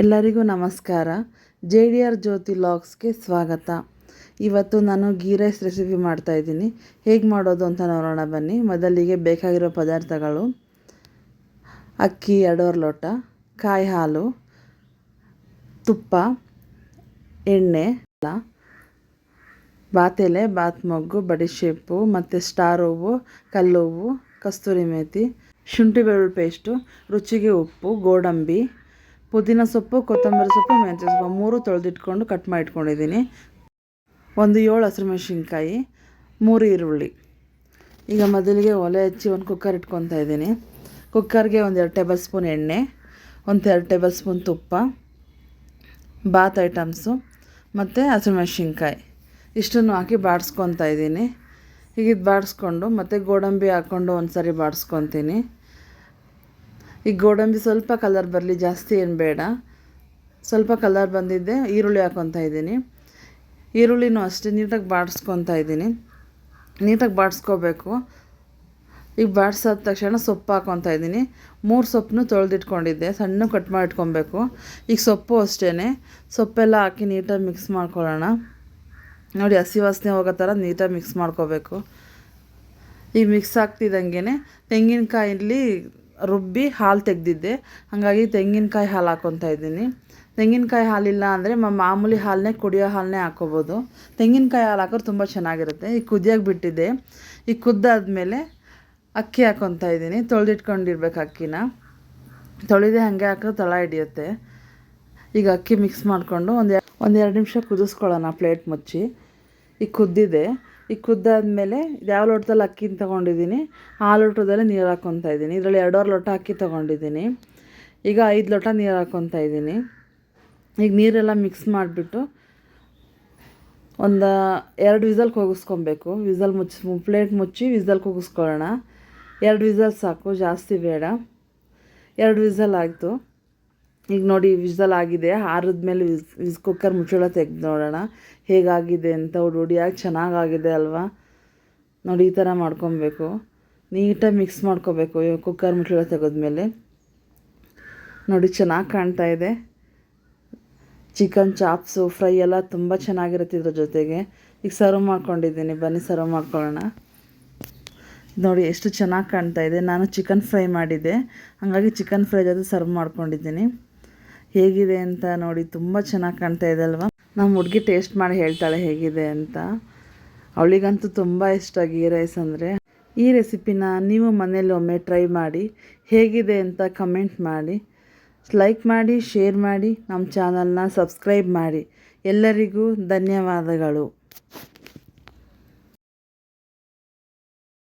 ಎಲ್ಲರಿಗೂ ನಮಸ್ಕಾರ. J D R Jyothi ಲಾಗ್ಸ್ಗೆ ಸ್ವಾಗತ. ಇವತ್ತು ನಾನು ಗೀ ರೈಸ್ ರೆಸಿಪಿ ಮಾಡ್ತಾಯಿದ್ದೀನಿ ಹೇಗೆ ಮಾಡೋದು ಅಂತ ನೋಡೋಣ ಬನ್ನಿ. ಮೊದಲಿಗೆ ಬೇಕಾಗಿರೋ ಪದಾರ್ಥಗಳು. ಅಕ್ಕಿ ಎರಡೂವರೆ ಲೋಟ ಕಾಯಿ ಹಾಲು ತುಪ್ಪ, ಎಣ್ಣೆ, ಬಾತೆಲೆ ಬಾತ್ ಮೊಗ್ಗು ಬಡಿಶೇಪು ಮತ್ತು ಸ್ಟಾರ್ ಹೂವು, ಕಲ್ಲುಹೂವು, ಕಸ್ತೂರಿ ಮೇಥಿ, ಶುಂಠಿ ಬೆಳ್ಳುಳ್ಳಿ ಪೇಸ್ಟು, ರುಚಿಗೆ ಉಪ್ಪು, ಗೋಡಂಬಿ ಪುದೀನ ಸೊಪ್ಪು, ಕೊತ್ತಂಬರಿ ಸೊಪ್ಪು, ಮೆಂತ್ಯ ಸೊಪ್ಪು ಮೂರು ತೊಳೆದಿಟ್ಕೊಂಡು ಕಟ್ ಮಾಡಿಟ್ಕೊಂಡಿದ್ದೀನಿ. ಒಂದು ಏಳು ಹಸಿಮೆಣ್ಸಿನ್ಕಾಯಿ ಮೂರು ಈರುಳ್ಳಿ. ಈಗ ಮೊದಲಿಗೆ ಒಲೆ ಹಚ್ಚಿ ಒಂದು ಕುಕ್ಕರ್ ಇಟ್ಕೊತಾ ಇದ್ದೀನಿ. ಕುಕ್ಕರ್ಗೆ ಒಂದು ಎರಡು ಟೇಬಲ್ ಸ್ಪೂನ್ ಎಣ್ಣೆ ಒಂದು ಎರಡು ಟೇಬಲ್ ಸ್ಪೂನ್ ತುಪ್ಪ ಬಾತ್ ಐಟಮ್ಸು ಮತ್ತು ಹಸಿಮೆಣ್ಸಿನ್ಕಾಯಿ ಇಷ್ಟನ್ನು ಹಾಕಿ ಬಾಡಿಸ್ಕೊತಾ ಇದ್ದೀನಿ. ಇದು ಬಾಡಿಸ್ಕೊಂಡು ಮತ್ತು ಗೋಡಂಬಿ ಹಾಕ್ಕೊಂಡು ಒಂದು ಸರಿ ಬಾಡಿಸ್ಕೊತೀನಿ ಈಗ ಗೋಡಂಬಿ ಸ್ವಲ್ಪ ಕಲರ್ ಬರಲಿ ಜಾಸ್ತಿ ಏನು ಬೇಡ. ಸ್ವಲ್ಪ ಕಲರ್ ಬಂದಿದ್ದೆ, ಈರುಳ್ಳಿ ಹಾಕ್ಕೊತಾ ಇದ್ದೀನಿ. ಈರುಳ್ಳಿನೂ ಅಷ್ಟೇ, ನೀಟಾಗಿ ಬಾಡಿಸ್ಕೊತಾ ಇದ್ದೀನಿ. ನೀಟಾಗಿ ಬಾಡಿಸ್ಕೋಬೇಕು. ಈಗ ಬಾಡಿಸಾದ ತಕ್ಷಣ ಸೊಪ್ಪು ಹಾಕ್ಕೊತಾ ಇದ್ದೀನಿ. ಮೂರು ಸೊಪ್ಪನ್ನು ತೊಳೆದಿಟ್ಕೊಂಡಿದ್ದೆ, ಸಣ್ಣ ಕಟ್ ಮಾಡಿ ಇಟ್ಕೊಬೇಕು ಈಗ ಸೊಪ್ಪು ಅಷ್ಟೇ ಸೊಪ್ಪೆಲ್ಲ ಹಾಕಿ ನೀಟಾಗಿ ಮಿಕ್ಸ್ ಮಾಡ್ಕೊಳ್ಳೋಣ. ನೋಡಿ, ಹಸಿ ವಾಸನೆ ಹೋಗೋ ಥರ ನೀಟಾಗಿ ಮಿಕ್ಸ್ ಮಾಡ್ಕೋಬೇಕು. ಈಗ ಮಿಕ್ಸ್ ಆಗ್ತಿದ್ದಂಗೆ ತೆಂಗಿನಕಾಯಲ್ಲಿ ರುಬ್ಬಿ ಹಾಲು ತೆಗೆದಿದ್ದೆ. ಹಾಗಾಗಿ ತೆಂಗಿನಕಾಯಿ ಹಾಲು ಹಾಕ್ಕೊತಾ ಇದ್ದೀನಿ. ತೆಂಗಿನಕಾಯಿ ಹಾಲಿಲ್ಲ ಅಂದರೆ ಮಾಮೂಲಿ ಹಾಲನ್ನೇ ಕುಡಿಯೋ ಹಾಲನ್ನೇ ಹಾಕ್ಕೋಬೋದು ತೆಂಗಿನಕಾಯಿ ಹಾಲು ಹಾಕಿದ್ರೆ ತುಂಬ ಚೆನ್ನಾಗಿರುತ್ತೆ. ಈಗ ಕುದಿಯೋಕೆ ಬಿಟ್ಟಿದ್ದೆ. ಈಗ ಕುದ್ದಾದಮೇಲೆ ಅಕ್ಕಿ ಹಾಕ್ಕೊತಾ ಇದ್ದೀನಿ. ತೊಳೆದಿಟ್ಕೊಂಡಿರ್ಬೇಕು ಅಕ್ಕಿನ. ತೊಳೆದೆ ಹಾಗೆ ಹಾಕಿದ್ರೆ ತಳ ಹಿಡಿಯುತ್ತೆ. ಈಗ ಅಕ್ಕಿ ಮಿಕ್ಸ್ ಮಾಡಿಕೊಂಡು ಒಂದು ಒಂದು ನಿಮಿಷ ಕುದಿಸ್ಕೊಳ್ಳೋಣ ಪ್ಲೇಟ್ ಮುಚ್ಚಿ. ಈಗ ಕುದ್ದಿದೆ. ಈಗ ಕುದ್ದಾದ್ಮೇಲೆ ಯಾವ ಲೋಟದಲ್ಲಿ ಅಕ್ಕಿ ತೊಗೊಂಡಿದ್ದೀನಿ, ಆ ಲೋಟದಲ್ಲೇ ನೀರು ಹಾಕ್ಕೊತಾ ಇದ್ದೀನಿ. ಇದರಲ್ಲಿ ಎರಡೂವರೆ ಲೋಟ ಅಕ್ಕಿ ತೊಗೊಂಡಿದ್ದೀನಿ. ಈಗ ಐದು ಲೋಟ ನೀರು ಹಾಕ್ಕೊತಾ ಇದ್ದೀನಿ. ಈಗ ನೀರೆಲ್ಲ ಮಿಕ್ಸ್ ಮಾಡಿಬಿಟ್ಟು ಒಂದು ಎರಡು ವಿಸಲ್ ಕೂಗಿಸ್ಕೊಬೇಕು. ವಿಸಲ್ ಮುಚ್ಚಿ, ಪ್ಲೇಟ್ ಮುಚ್ಚಿ ವಿಸಲ್ ಕೂಗಿಸ್ಕೊಳ್ಳೋಣ. ಎರಡು ವಿಸಲ್ ಸಾಕು, ಜಾಸ್ತಿ ಬೇಡ. ಎರಡು ವಿಸಲ್ ಆಯಿತು. ಈಗ ನೋಡಿ ವಿಸಲ್ ಆಗಿದೆ. ಮೇಲೆ ವಿಸ್ ಕುಕ್ಕರ್ ಮುಚ್ಚಳ ತೆಗೆದು ನೋಡೋಣ. ಹೇಗಾಗಿದೆ ಅಂತ ಹುಡಿಯಾಗಿ ಚೆನ್ನಾಗಾಗಿದೆ ಅಲ್ವಾ? ನೋಡಿ, ಈ ಥರ ಮಾಡ್ಕೊಬೇಕು. ನೀಟಾಗಿ ಮಿಕ್ಸ್ ಮಾಡ್ಕೋಬೇಕು ಕುಕ್ಕರ್ ಮುಚ್ಚಳ ತೆಗೆದ್ಮೇಲೆ. ನೋಡಿ, ಚೆನ್ನಾಗಿ ಕಾಣ್ತಾ ಇದೆ. ಚಿಕನ್ ಚಾಪ್ಸು, ಫ್ರೈ ಎಲ್ಲ ತುಂಬ ಚೆನ್ನಾಗಿರುತ್ತೆ ಇದ್ರ ಜೊತೆಗೆ. ಈಗ ಸರ್ವ್ ಮಾಡ್ಕೊಂಡಿದ್ದೀನಿ. ಬನ್ನಿ, ಸರ್ವ್ ಮಾಡ್ಕೊಳ್ಳೋಣ. ನೋಡಿ, ಎಷ್ಟು ಚೆನ್ನಾಗಿ ಕಾಣ್ತಾ ಇದೆ. ನಾನು ಚಿಕನ್ ಫ್ರೈ ಮಾಡಿದ್ದೆ. ಹಾಗಾಗಿ ಚಿಕನ್ ಫ್ರೈ ಜೊತೆ ಸರ್ವ್ ಮಾಡ್ಕೊಂಡಿದ್ದೀನಿ. ಹೇಗಿದೆ ಅಂತ ನೋಡಿ ತುಂಬ ಚೆನ್ನಾಗಿ ಕಾಣ್ತಾ ಇದೆ ಅಲ್ವಾ? ನಮ್ಮ ಹುಡುಗಿ ಟೇಸ್ಟ್ ಮಾಡಿ ಹೇಳ್ತಾಳೆ ಹೇಗಿದೆ ಅಂತ. ಅವಳಿಗಂತೂ ತುಂಬ ಇಷ್ಟ ಗೀ ರೈಸ್ ಅಂದರೆ. ಈ ರೆಸಿಪಿನ ನೀವು ಮನೇಲಿ ಒಮ್ಮೆ ಟ್ರೈ ಮಾಡಿ, ಹೇಗಿದೆ ಅಂತ ಕಮೆಂಟ್ ಮಾಡಿ. ಲೈಕ್ ಮಾಡಿ ಶೇರ್ ಮಾಡಿ ನಮ್ಮ ಚಾನಲ್ನ ಸಬ್ಸ್ಕ್ರೈಬ್ ಮಾಡಿ. ಎಲ್ಲರಿಗೂ ಧನ್ಯವಾದಗಳು.